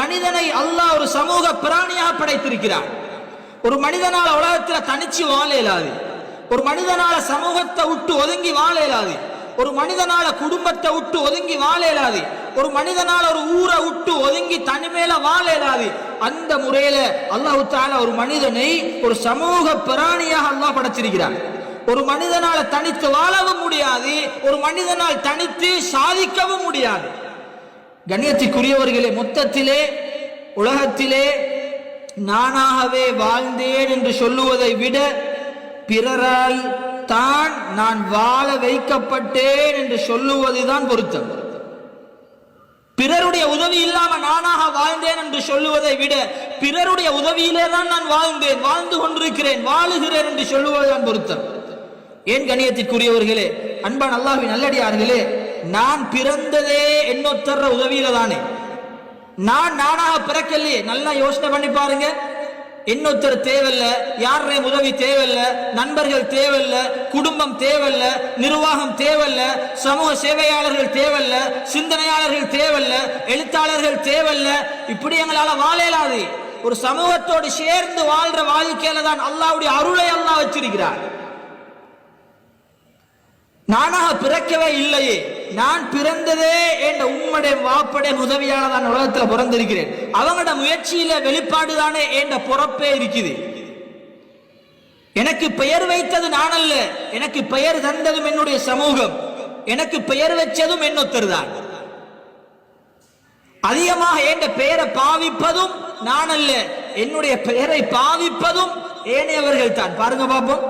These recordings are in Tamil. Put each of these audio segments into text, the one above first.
மனிதனை அல்லாஹ் ஒரு சமூக பிராணியாக படைத்திருக்கிறார். ஒரு மனிதனால் உலகத்தில் தனிச்சு வாழ இயலாது. ஒரு மனிதனால சமூகத்தை விட்டு ஒதுங்கி வாழ இயலாது. ஒரு மனிதனால குடும்பத்தை விட்டு ஒதுங்கி வாழ இயலாது. ஒரு மனிதனால ஒரு ஊரை விட்டு ஒதுங்கி தனிமையில வாழ இயலாது. அந்த முறையில அல்லாஹு தால ஒரு மனிதனை ஒரு சமூக பிராணியாக அல்லாஹ் படைச்சிருக்கிறார் ஒரு மனிதனால தனித்து வாழவும் முடியாது. ஒரு மனிதனால் தனித்து சாதிக்கவும் முடியாது. கண்ணியத்திற்குரியவர்களே மொத்தத்திலே உலகத்திலே நானாகவே வாழ்ந்தேன் என்று சொல்லுவதை விட பிறரால் தான் நான் வாழ வைக்கப்பட்டேன் என்று சொல்லுவதுதான் பொருத்தம். பிறருடைய உதவி இல்லாம நானாக வாழ்ந்தேன் என்று சொல்லுவதை விட பிறருடைய உதவியிலே தான் நான் வாழ்ந்தேன் வாழ்ந்து கொண்டிருக்கிறேன் வாழுகிறேன் என்று சொல்லுவதுதான் பொருத்தம். ஏன் கணியத்திற்குரியவர்களே அன்பான் அல்லாஹ்வின் நல்லடியார்களே நான் பிறந்ததே என்னொத்தர்ற உதவியில தானே நான் நானாக பிறக்கலையே நல்லா யோசனை பண்ணி பாருங்க. இன்னொருத்தர் தேவையில்ல யாருடைய உதவி தேவையில்ல நண்பர்கள் தேவையில்ல குடும்பம் தேவையில்ல நிர்வாகம் தேவையில்ல சமூக சேவையாளர்கள் தேவையில்ல சிந்தனையாளர்கள் தேவையில்ல எழுத்தாளர்கள் தேவையில்ல. இப்படி எங்களால வாழ ஒரு சமூகத்தோடு சேர்ந்து வாழ்ற வாழ்க்கையில தான் அல்லாவுடைய அருளை அல்லாஹ் வச்சிருக்கிறார். நானாக பிறக்கவே இல்லையே. நான் பிறந்ததே என்ற உம்முடைய வாப்படைய உதவியால தான் உலகத்தில் பிறந்திருக்கிறேன். அவங்களோட முயற்சியில வெளிப்பாடு தானே என்ற பொறப்பே இருக்குது. எனக்கு பெயர் வைத்தது நான் அல்ல எனக்கு பெயர் தந்ததும் என்னுடைய சமூகம் எனக்கு பெயர் வச்சதும் என்னொத்தர் தான். அதிகமாக என்ற பெயரை பாவிப்பதும் நான் அல்ல என்னுடைய பெயரை பாவிப்பதும் ஏனையவர்கள் தான். பாருங்க பாப்போம்.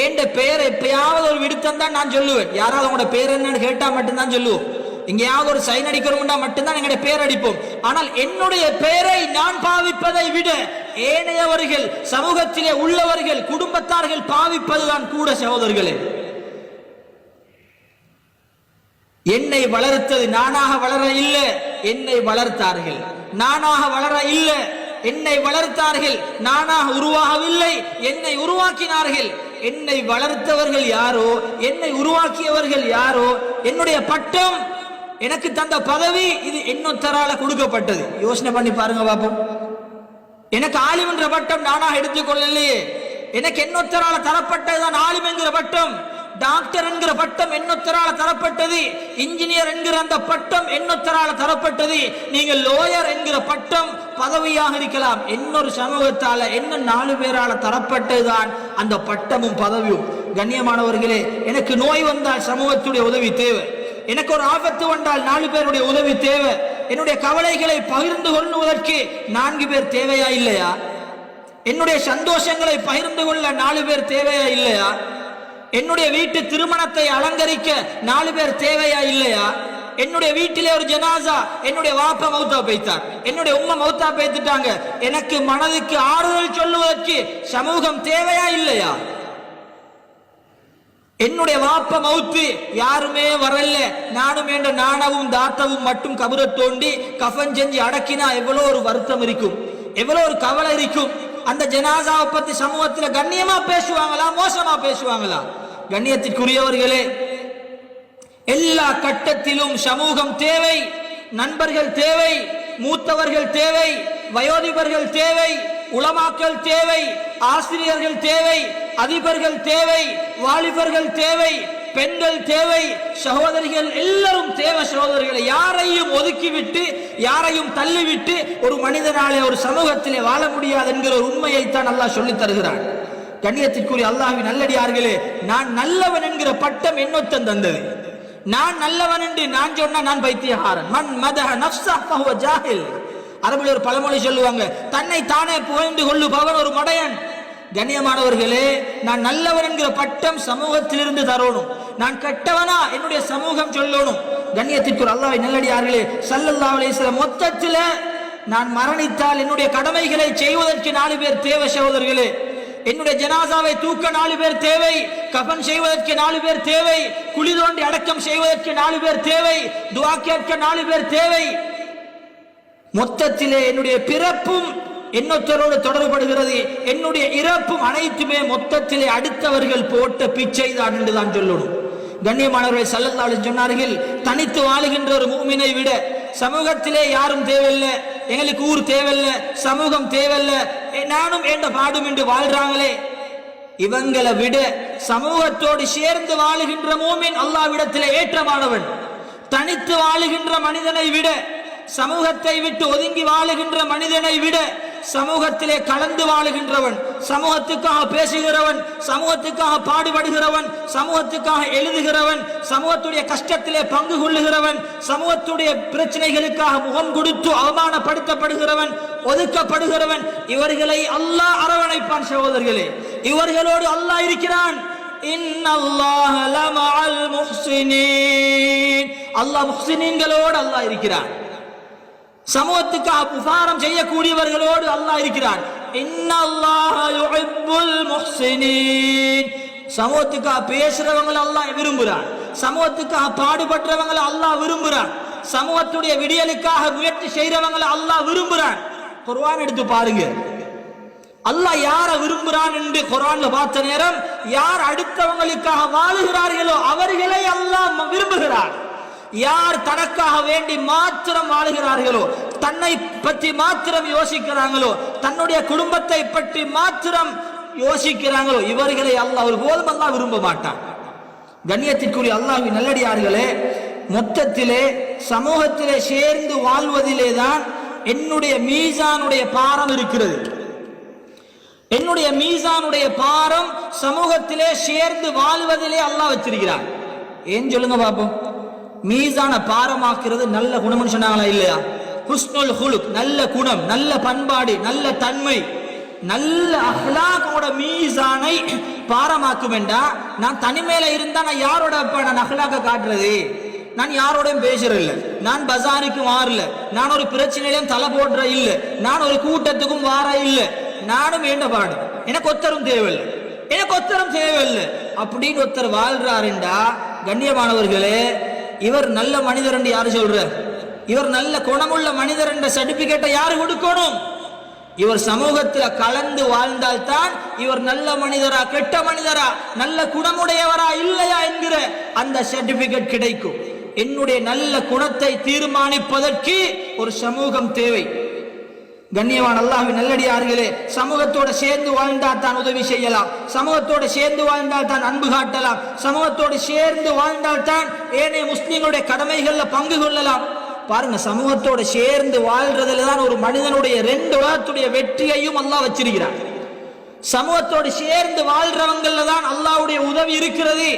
ஏண்ட பெயர் எப்பயாவது ஒரு விடுத்தம் தான் நான் சொல்லுவேன். யாராவது உங்களோட பேர் என்னன்னு கேட்டா மட்டும்தான் சொல்லுவோம். எங்கேயாவது ஒரு சைன் அடிக்கிறோம்னா மட்டும்தான் எங்களுடைய பேர் அடிப்போம். ஆனால் என்னுடைய பெயரை நான் பாவிப்பதை விட ஏனையவர்கள் சமூகத்திலே உள்ளவர்கள் குடும்பத்தார்கள் பாவிப்பதுதான் கூட சகோதரர்களே. என்னை வளர்த்தது நானாக வளர இல்லை என்னை வளர்த்தார்கள். நானாக வளர இல்லை என்னை வளர்த்தார்கள். நானாக உருவாகவில்லை என்னை உருவாக்கினார்கள். என்னை வளர்த்தவர்கள் யாரோ? என்னை உருவாக்கியவர்கள் யாரோ? என்னுடைய பட்டம் எனக்கு தந்த பதவி இது இன்னொத்தரால கொடுக்கப்பட்டது. யோசனை பண்ணி பாருங்க பாப்போம். எனக்கு ஆலிம் என்ற பட்டம் நானாக எடுத்துக்கொள்ளலையே எனக்கு என்னொத்தரால தரப்பட்டதுதான் ஆலிம் என்கிற பட்டம். டாக்டர் என்கிற பட்டம் எண்ணூத்தரால தரப்பட்டது. இன்ஜினியர் என்கிற அந்த பட்டம் எண்ணூத்தரால தரப்பட்டது. நீங்கள் லோயர் என்கிற பட்டம் பதவியாக இருக்கலாம். இன்னொரு சமூகத்தால என்ன நாலு பேரால தரப்பட்டதுதான் அந்த பட்டமும் பதவியும். கண்ணியமானவர்களே எனக்கு நோய் வந்தால் சமூகத்துடைய உதவி தேவை. எனக்கு ஒரு ஆபத்து வந்தால் நாலு பேருடைய உதவி தேவை. என்னுடைய கவலைகளை பகிர்ந்து கொள்ளுவதற்கு நான்கு பேர் தேவையா இல்லையா? என்னுடைய சந்தோஷங்களை பகிர்ந்து கொள்ள நாலு பேர் தேவையா இல்லையா? என்னுடைய வீட்டு திருமணத்தை அலங்கரிக்க நாலு பேர் தேவையா இல்லையா? என்னுடைய வீட்டிலே ஒரு ஜனாசா என்னுடைய வாப்பா மௌத்தா பேய்த்தார். என்னுடைய உம்மா மௌத்தா பேத்துட்டாங்க எனக்கு மனதுக்கு ஆறுதல் சொல்லுவதற்கு சமூகம் தேவையா இல்லையா? என்னுடைய வாப்ப மவுத்து யாருமே வரல. நானும் என்ற நாணவும் தாத்தவும் மட்டும் கபரை தோண்டி கஃன் செஞ்சு அடக்கினா எவ்வளோ ஒரு வருத்தம் இருக்கும். எவ்வளவு ஒரு கவலை இருக்கும். அந்த ஜனாசாவை பத்தி சமூகத்துல கண்ணியமா பேசுவாங்களா மோசமா பேசுவாங்களா? கண்ணியத்திற்குரியவர்களே எல்லா கட்டத்திலும் சமூகம் தேவை நண்பர்கள் தேவை மூத்தவர்கள் தேவை வயோதிபர்கள் தேவை உளமாக்கல் தேவை ஆசிரியர்கள் தேவை அதிபர்கள் தேவை வாலிபர்கள் தேவை பெண்கள் தேவை சகோதரிகள் எல்லாரும் தேவை சகோதரிகளை யாரையும் ஒதுக்கிவிட்டு யாரையும் தள்ளிவிட்டு ஒரு மனிதனாலே ஒரு சமூகத்திலே வாழ முடியாது என்கிற ஒரு உண்மையைத்தான் நல்லா சொல்லித் தருகிறான். கண்ணியத்திற்குரிய அல்லாஹின் நல்லடியார்களே நான் நல்லவன் என்கிற பட்டம் என்னொத்தம் தந்தது. நான் நல்லவன் என்று நான் சொன்னா நான் பைத்தியகாரன். மன் மதஹ நஃப்ஸஹ ஃபஹுவ ஜாஹில். அரபில் ஒரு பழமொழி சொல்லுவாங்க தன்னை தானே புகழ்ந்து கொள்ளுபவன் ஒரு மடையன். கண்ணியமானவர்களே நான் நல்லவன் என்கிற பட்டம் சமூகத்திலிருந்து தரணும். நான் கெட்டவனா என்னுடைய சமூகம் சொல்லணும். கண்ணியத்திற்கு அல்லாஹ் நல்லடியார்களே சல்லல்லாஹு சில மொத்தத்தில் நான் மரணித்தால் என்னுடைய கடமைகளை செய்வதற்கு நாலு பேர் தேவை சகோதரர்களே என்னுடைய ஜனாசாவை தூக்க நாலு பேர் தேவை கபன் செய்வதற்கு நாலு பேர் தேவை குழி தோண்டி அடக்கம் செய்வதற்கு நாலு பேர் தேவை துவா கேட்க நாலு பேர் தேவை. மொத்தத்திலே என்னுடைய பிறப்பும் என்னொத்தரோடு தொடர்படுகிறது என்னுடைய இறப்பும் அனைத்துமே மொத்தத்திலே அடுத்தவர்கள் போட்ட பிச்சை தான் என்று தான் சொல்லணும் கண்ணியமானவர்கள் சல்லல்லாஹு சொன்னார்கள் தனித்து வாழுகின்ற ஒரு மூமினை விட சமூகத்திலே யாரும் தேவையில்லை எங்களுக்கு ஊர் தேவையில்ல சமூகம் தேவையில்லை நானும் என்ற பாடும் என்று வாழ்றாங்களே? இவங்களை விட சமூகத்தோடு சேர்ந்து வாழுகின்ற மூமின் அல்லாவிடத்தில் ஏற்றமானவன். தனித்து வாழுகின்ற மனிதனை விட சமூகத்தை விட்டு ஒதுங்கி வாழுகின்ற மனிதனை விட சமூகத்திலே கலந்து வாழுகின்றவன் சமூகத்துக்காக பேசுகிறவன் சமூகத்துக்காக பாடுபடுகிறவன் சமூகத்துக்காக எழுதுகிறவன் சமூகத்துடைய கஷ்டத்திலே பங்கு கொள்ளுகிறவன் சமூகத்துடைய பிரச்சனைகளுக்காக முகம் கொடுத்து அவமானப்படுத்தப்படுகிறவன் ஒதுக்கப்படுகிறவன் இவர்களை அல்லாஹ் அரவணைப்பான் சகோதரர்களே. இவர்களோடு அல்லாஹ் இருக்கிறான். இன்னல்லாஹ லமஅல் முஹ்சினீன். அல்லாஹ் முஹ்சினீன்களோடு அல்லாஹ் இருக்கிறான். சமூகத்துக்கு உபாரம் செய்யக்கூடியவர்களோடு அல்லாஹ் இருக்கிறான். இன்னல்லாஹ சமூகத்துக்காக பேசுறவங்களை அல்லாஹ் விரும்புகிறான். சமூகத்துக்காக பாடுபட்டவங்களை அல்லாஹ் விரும்புகிறான். சமூகத்துடைய விடியலுக்காக முயற்சி செய்யறவங்களை அல்லாஹ் விரும்புகிறான். குர்வான் எடுத்து பாருங்க. அல்லாஹ் யார விரும்புகிறான் என்று குர்ஆன்ல பார்த்த நேரம் யார் அடுத்தவங்களுக்காக வாழுகிறார்களோ அவர்களை அல்லாஹ் விரும்புகிறான். விரும்புகிறார் யார் தனக்காக வேண்டி மாத்திரம் வாழுகிறார்களோ தன்னை பற்றி மாத்திரம் யோசிக்கிறாங்களோ தன்னுடைய குடும்பத்தை பற்றி மாத்திரம் யோசிக்கிறாங்களோ இவர்களை அல்லாஹ் ஒரு போதும் அல்லாஹ் விரும்ப மாட்டான். கண்ணியத்திற்குரிய அல்லாஹ் நல்லடியார்களே மொத்தத்திலே சமூகத்திலே சேர்ந்து வாழ்வதிலே தான் என்னுடைய மீசானுடைய பாரம் இருக்கிறது. என்னுடைய மீசானுடைய பாரம் சமூகத்திலே சேர்ந்து வாழ்வதிலே அல்லாஹ் வச்சிருக்கிறார் ஏன் சொல்லுங்க பாப்போம்? மீசான பாரமாக்குறது நல்ல குணம்னு சொன்னாங்களா இல்லையா? ஹுஸ்னுல் ஹுலுக் நல்ல குணம் நல்ல பண்பாடு நல்ல தன்மை. நல்ல அஹ்லாக்கோட மீசானை பாரமாக்கும் வேண்டா நான் தனிமையில இருந்தா நான் யாரோட நான் அஹ்லாக்க காட்டுறது? நான் யாரோடையும் பேசுறதில்ல நான் பஜாருக்கு மாறல. நான் ஒரு பிரச்சனையிலும் தலை போடுற இல்ல. நான் ஒரு கூட்டத்துக்கும் வார இல்ல. நானும் வேண்ட பாடு. எனக்கு ஒத்தரும் தேவையில்லை. எனக்கு ஒத்தரும் தேவையில்லை. அப்படின்னு ஒருத்தர் வாழ்றாருண்டா கண்ணியமானவர்களே இவர் நல்ல மனிதர் என்று யாரு சொல்ற? இவர் நல்ல குணமுள்ள மனிதர் என்ற சர்டிபிகேட்டை யாரு கொடுக்கணும்? இவர் சமூகத்தில் கலந்து வாழ்ந்தால்தான் இவர் நல்ல மனிதரா கெட்ட மனிதரா நல்ல குணமுடையவரா இல்லையா என்கிற அந்த சர்டிபிகேட் கிடைக்கும். என்னுடைய நல்ல குணத்தை தீர்மானிப்பதற்கு ஒரு சமூகம் தேவை. கண்ணியவான் அல்லாஹ்வின் நல்லடியார்களே சமூகத்தோட சேர்ந்து வாழ்ந்தால் தான் உதவி செய்யலாம். சமூகத்தோட சேர்ந்து வாழ்ந்தால் தான் அன்பு காட்டலாம். சமூகத்தோடு சேர்ந்து வாழ்ந்தால் தான் ஏனைய முஸ்லீம்களுடைய கடமைகளில் பங்கு கொள்ளலாம். பாருங்க சமூகத்தோட சேர்ந்து வாழ்றதுல தான் ஒரு மனிதனுடைய ரெண்டு உலகத்துடைய வெற்றியையும் அல்லாஹ் வச்சிருக்கிறார் சமூகத்தோடு சேர்ந்து வாழ்றவங்கள்ல தான் அல்லாவுடைய உதவி இருக்கிறது.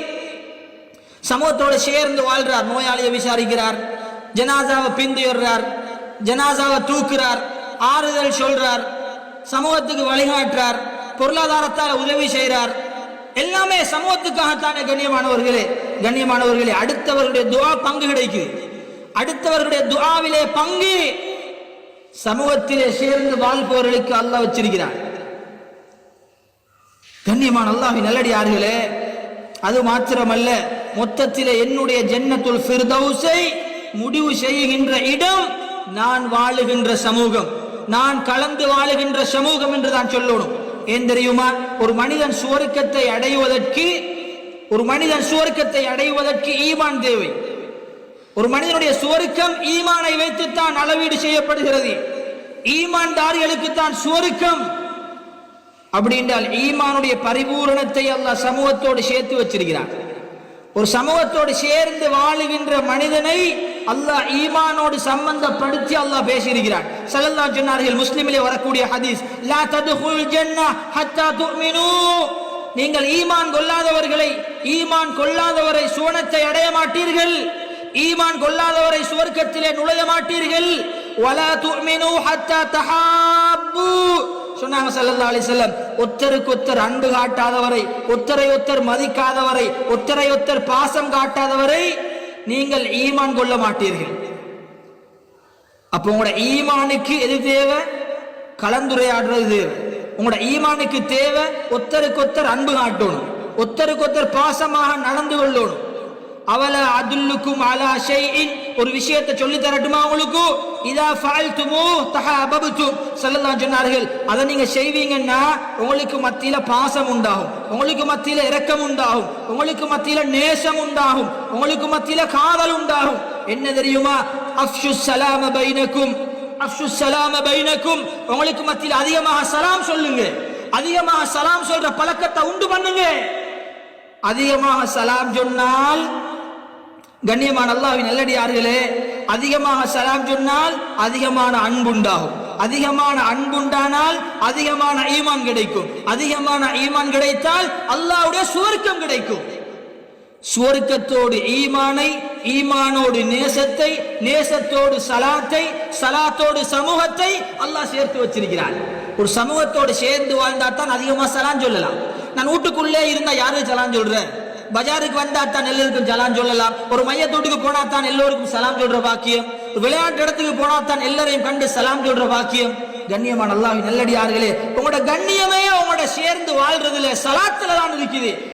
சமூகத்தோடு சேர்ந்து வாழ்றார் நோயாளியை விசாரிக்கிறார் ஜனாசாவை பிந்துறார் ஜனாசாவை தூக்குறார் ஆறுதல் சொல்றார் சமூகத்துக்கு வழிகாட்டுறார் பொருளாதாரத்தால் உதவி செய்கிறார் எல்லாமே சமூகத்துக்காகத்தானே கண்ணியமானவர்களே. கண்ணியமானவர்களே அடுத்தவர்களுடைய துவா பங்கு கிடைக்குது அடுத்தவர்களுடைய துவாவிலே பங்கு சமூகத்திலே சேர்ந்து வாழ்பவர்களுக்கு அல்லாஹ் வச்சிருக்கிறார் கண்ணியமான நல்லடி நல்லடியார்களே அது மாத்திரமல்ல மொத்தத்தில் என்னுடைய ஜன்னத்துல் ஃபிர்தௌஸை முடிவு செய்கின்ற இடம் நான் வாழுகின்ற சமூகம். நான் கலந்து வாழுகின்ற சமூகம் என்று தான் சொல்லணும். ஏன் தெரியுமா? ஒரு மனிதன் சுவர்க்கத்தை அடைவதற்கு ஒரு மனிதன் சுவர்க்கத்தை அடைவதற்கு ஈமான் தேவை. ஒரு மனிதனுடைய சுவருக்கம் ஈமானை வைத்துத்தான் அளவீடு செய்யப்படுகிறது. ஈமான்தாரிகளுக்கு தான் சுவருக்கம். அப்படி என்றால் ஈமானுடைய பரிபூரணத்தை அல்லாஹ் சமூகத்தோடு சேர்த்து வச்சிருக்கிறான். ஒரு சமூகத்தோடு சேர்ந்து வாழுகின்ற மனிதனை அல்லாஹ் ஈமானோடு சம்பந்தப்படுத்தி அல்லாஹ் பேசியிருக்கிறார் ஸல்லல்லாஹு சொன்னார்கள் முஸ்லிமிலே வரக்கூடிய ஹதீஸ் லா ததுஹுல் ஜன்னா ஹத்தா துமினு. நீங்கள் ஈமான் கொள்ளாதவர்களை ஈமான் கொள்ளாதவரை சுவனத்தை அடைய மாட்டீர்கள். ஈமான் கொள்ளாதவரை சுவர்க்கத்திலே நுழைய மாட்டீர்கள். வலா துமினு ஹத்தா தஹாப்பு. சொன்னாங்க ஸல்லல்லாஹு அலிசல்லம் ஒத்தருக்கு ஒத்தர் அன்பு காட்டாதவரை ஒத்தரை ஒத்தர் மதிக்காதவரை ஒத்தரை ஒத்தர் பாசம் காட்டாதவரை நீங்கள் ஈமான் கொள்ள மாட்டீர்கள். அப்போ உங்களோட ஈமானுக்கு எது தேவை? கலந்துரையாடுறது தேவை. உங்களோட ஈமானுக்கு தேவை ஒத்தருக்கு ஒத்தர் அன்பு காட்டணும். ஒத்தருக்கு ஒத்தர் பாசமாக நடந்து கொள்ளணும். அவல அதுல்லுக்கும் அலா ஷைஇன்? ஒரு விஷயத்தை சொல்லி தரட்டுமா உங்களுக்கு? இதா ஃபஅல்துமு தஹாபபதும். ஸல்லல்லாஹு சொன்னார்கள் அதை நீங்க செய்வீங்கன்னா உங்களுக்கு மத்தியில பாசம் உண்டாகும் உங்களுக்கு மத்தியில இரக்கம் உண்டாகும் உங்களுக்கு மத்தியில நேசம் உண்டாகும் உங்களுக்கு மத்தியில காதல் உண்டாகும். என்ன தெரியுமா? அஃஷு சலாம பைனக்கும் அஃஷு சலாம பைனக்கும். உங்களுக்கு மத்தியில் அதிகமாக சலாம் சொல்லுங்க அதிகமாக சலாம் சொல்ற பழக்கத்தை உண்டு பண்ணுங்க. அதிகமாக சலாம் சொன்னால் கண்ணியமான அல்லாவின் நல்லடியார்களே அதிகமாக சலாம் சொன்னால் அதிகமான அன்புண்டாகும். அதிகமான அன்புண்டானால் அதிகமான ஈமான் கிடைக்கும். அதிகமான ஈமான் கிடைத்தால் அல்லாவுடைய சுவர்க்கம் கிடைக்கும். சுவர்க்கத்தோடு ஈமானை ஈமானோடு நேசத்தை நேசத்தோடு சலாத்தை சலாத்தோடு சமூகத்தை அல்லாஹ் சேர்த்து வச்சிருக்கிறார் ஒரு சமூகத்தோடு சேர்ந்து வாழ்ந்தா தான் அதிகமா சலான் சொல்லலாம். நான் வீட்டுக்குள்ளே இருந்தா யாரும் சலான் சொல்றேன் பஜாருக்கு வந்தா தான் எல்லோருக்கும் ஜலான் சொல்லலாம். ஒரு மையத்தோட்டுக்கு போனா தான் எல்லோருக்கும் சலாம் சொல்ற பாக்கியம். விளையாட்டு இடத்துக்கு போனா தான் எல்லாரையும் கண்டு சலாம் சொல்ற பாக்கியம். கண்ணியமான அல்லாஹ்வின் நல்லடியார்களே உங்களோட கண்ணியமே உங்களோட சேர்ந்து வாழ்றதுல சலாத்துல தான் இருக்குது.